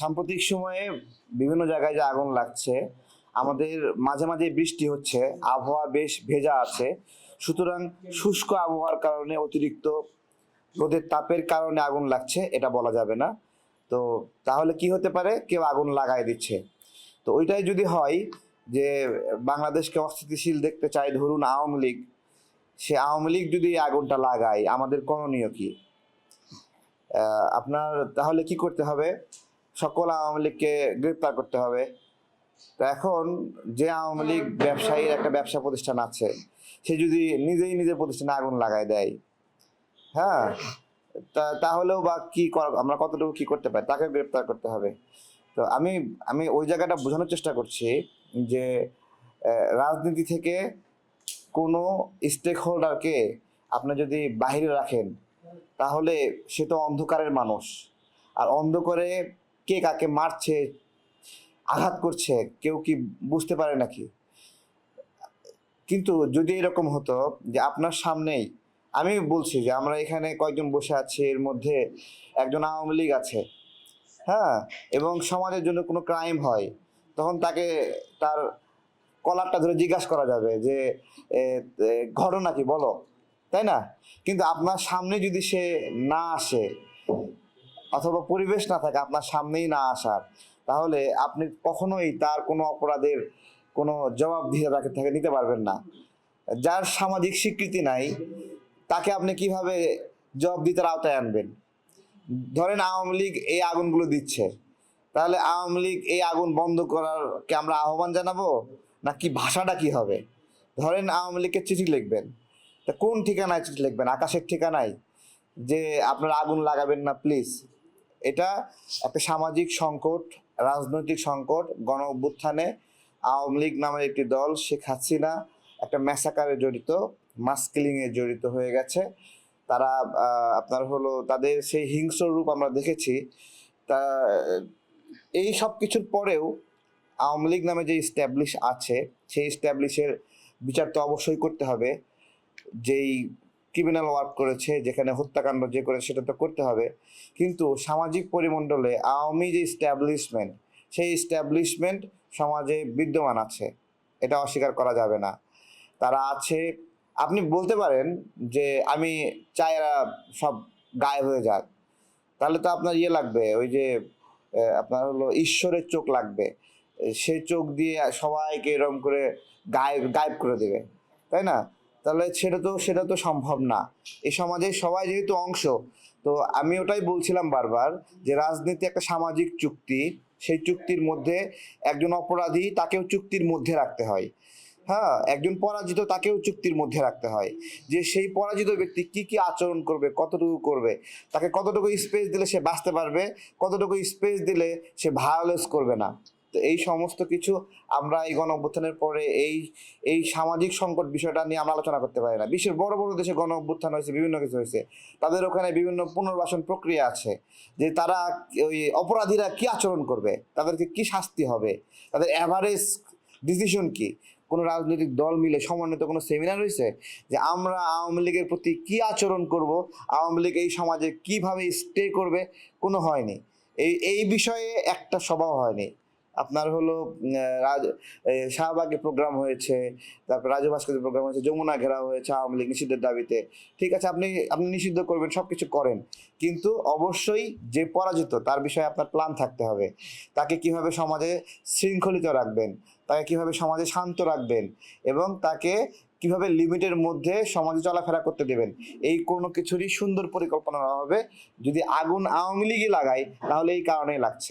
সাম্প্রতিক সময়ে বিভিন্ন জায়গায় যে আগুন লাগছে, আমাদের মাঝে মাঝে বৃষ্টি হচ্ছে, আবহাওয়া বেশ ভেজা আছে। সুতরাং শুষ্ক আবহাওয়ার কারণে অতিরিক্ত রোদের তাপের কারণে আগুন লাগছে, এটা বলা যাবে না। তো তাহলে কি হতে পারে? কেউ আগুন লাগাই দিচ্ছে। তো ওইটাই যদি হয় যে বাংলাদেশকে অস্থিতিশীল দেখতে চায়, ধরুন আওয়ামী লীগ, সে আওয়ামী লীগ যদি আগুনটা লাগায়, আমাদের করণীয় কি? আপনার তাহলে কি করতে হবে? সকল আওয়ামী লীগকে গ্রেপ্তার করতে হবে। তো এখন যে আওয়ামী লীগ ব্যবসায়ীর একটা ব্যবসা প্রতিষ্ঠান আছে, সে যদি নিজেই নিজের প্রতিষ্ঠানে আগুন লাগায় দেয় হ্যাঁ? তা, তাহলেও বা কি আমরা কতটুকু কি করতে পারি? তাকে গ্রেপ্তার করতে হবে। তো আমি আমি ওই জায়গাটা বোঝানোর চেষ্টা করছি যে রাজনীতি থেকে কোনো স্টেক হোল্ডারকে আপনি যদি বাহিরে রাখেন, তাহলে সে তো অন্ধকারের মানুষ। আর অন্ধকারে কে কাকে মারছে, আঘাত করছে, কেউ কি বুঝতে পারে নাকি? কিন্তু যদি এরকম হতো যে আপনার সামনেই, আমি বলছি যে আমরা এখানে কয়েকজন বসে আছি, এর মধ্যে একজন আওয়ামী লীগ আছে হ্যাঁ এবং সমাজের জন্য কোনো ক্রাইম হয়, তখন তাকে তার কলারটা ধরে জিজ্ঞাসা করা যাবে যে ঘটনা কি বলো? তাই না? কিন্তু আপনার সামনে যদি সে না আসে অথবা পরিবেশ না থাকে, আপনার সামনেই না আসার, তাহলে আপনি কখনোই তার কোনো অপরাধের কোনো জবাব দিয়ে তাকে থেকে নিতে পারবেন না। যার সামাজিক স্বীকৃতি নাই, তাকে আপনি কীভাবে জবাব দিতে আওতায় আনবেন? ধরেন আওয়ামী লীগ এই আগুনগুলো দিচ্ছে, তাহলে আওয়ামী লীগ এই আগুন বন্ধ করার কে আমরা আহ্বান জানাব? না কি ভাষাটা কি হবে? ধরেন আওয়ামী লীগকে চিঠি লিখবেন, তা কোন ঠিকানায় চিঠি লিখবেন? আকাশের ঠিকানায়? যে আপনারা আগুন লাগাবেন না প্লিজ এটা একটা সামাজিক সংকট, রাজনৈতিক সংকট গণ অভ্যুত্থানে আওয়ামী লীগ নামের একটি দল, শেখ হাসিনা, একটা ম্যাসাকারে জড়িত মাস্কিলিংয়ে জড়িত হয়ে গেছে। তারা আপনার হলো তাদের সেই হিংস্র রূপ আমরা দেখেছি। তা, এই সব কিছুর পরেও আওয়ামী লীগ নামে যে স্ট্যাবলিশ আছে, সেই স্ট্যাবলিশের বিচার তো অবশ্যই করতে হবে। যেই ক্রিমিনাল ওয়ার্ক করেছে, যেখানে হত্যাকাণ্ড যে করে সেটা তো করতে হবে। কিন্তু সামাজিক পরিমণ্ডলে আওয়ামী যে স্ট্যাবলিশমেন্ট সেই স্ট্যাবলিশমেন্ট সমাজে বিদ্যমান আছে। এটা অস্বীকার করা যাবে না। তারা আছে, আপনি বলতে পারেন যে আমি চাই এরা সব গায়েব হয়ে যাক। তাহলে তো আপনার ইয়ে লাগবে, ওই যে আপনার হলো ঈশ্বরের চোখ লাগবে। সে চোখ দিয়ে সবাইকে এরকম করে গায়েব গায়েব করে দেবে। তাই না? তাহলে সেটা তো সেটা তো সম্ভব না। এই সমাজে সবাই যেহেতু অংশ, তো আমি ওটাই বলছিলাম বারবার যে রাজনীতি একটা সামাজিক চুক্তি, সেই চুক্তির মধ্যে একজন অপরাধী তাকেও চুক্তির মধ্যে রাখতে হয়। হ্যাঁ একজন পরাজিত তাকেও চুক্তির মধ্যে রাখতে হয়। যে সেই পরাজিত ব্যক্তি কি কি আচরণ করবে, কতটুকু করবে, তাকে কতটুকু স্পেস দিলে সে বাঁচতে পারবে, কতটুকু স্পেস দিলে সে ভায়োলেন্স করবে না। তো এই সমস্ত কিছু আমরা এই গণ অভ্যুত্থানের পরে এই এই সামাজিক সংকট বিষয়টা নিয়ে আমরা আলোচনা করতে পারি না। বিশ্বের বড় বড় দেশে গণ অভ্যুত্থান হয়েছে, বিভিন্ন কিছু হয়েছে। তাদের ওখানে বিভিন্ন পুনর্বাসন প্রক্রিয়া আছে যে তারা ওই অপরাধীরা কি আচরণ করবে? তাদেরকে কি শাস্তি হবে? তাদের অ্যাভারেজ ডিসিশন কি? কোনো রাজনৈতিক দল মিলে সমন্বিত কোনো সেমিনার হয়েছে যে আমরা আওয়ামী লীগের প্রতি কি আচরণ করব? আওয়ামী লীগ এই সমাজে কীভাবে স্টে করবে? কোনো হয়নি। এই এই বিষয়ে একটা সভাও হয়নি। আপনার হলো শাহবাগে প্রোগ্রাম হয়েছে, তারপর রাজু ভাস্করের প্রোগ্রাম হয়েছে, যমুনা ঘেরাও হয়েছে আওয়ামী লীগ নিষিদ্ধের দাবিতে। ঠিক আছে, আপনি আপনি নিষিদ্ধ করবেন সব কিছু করেন। কিন্তু অবশ্যই যে পরাজিত, তার বিষয়ে আপনার প্ল্যান থাকতে হবে। তাকে কীভাবে সমাজে শৃঙ্খলিত রাখবেন, তাকে কীভাবে সমাজে শান্ত রাখবেন, এবং তাকে কীভাবে লিমিটের মধ্যে সমাজে চলাফেরা করতে দেবেন, এই কোনো কিছুরই সুন্দর পরিকল্পনা হবে। যদি আগুন আওয়ামী লীগই লাগায়, তাহলে এই কারণেই লাগছে।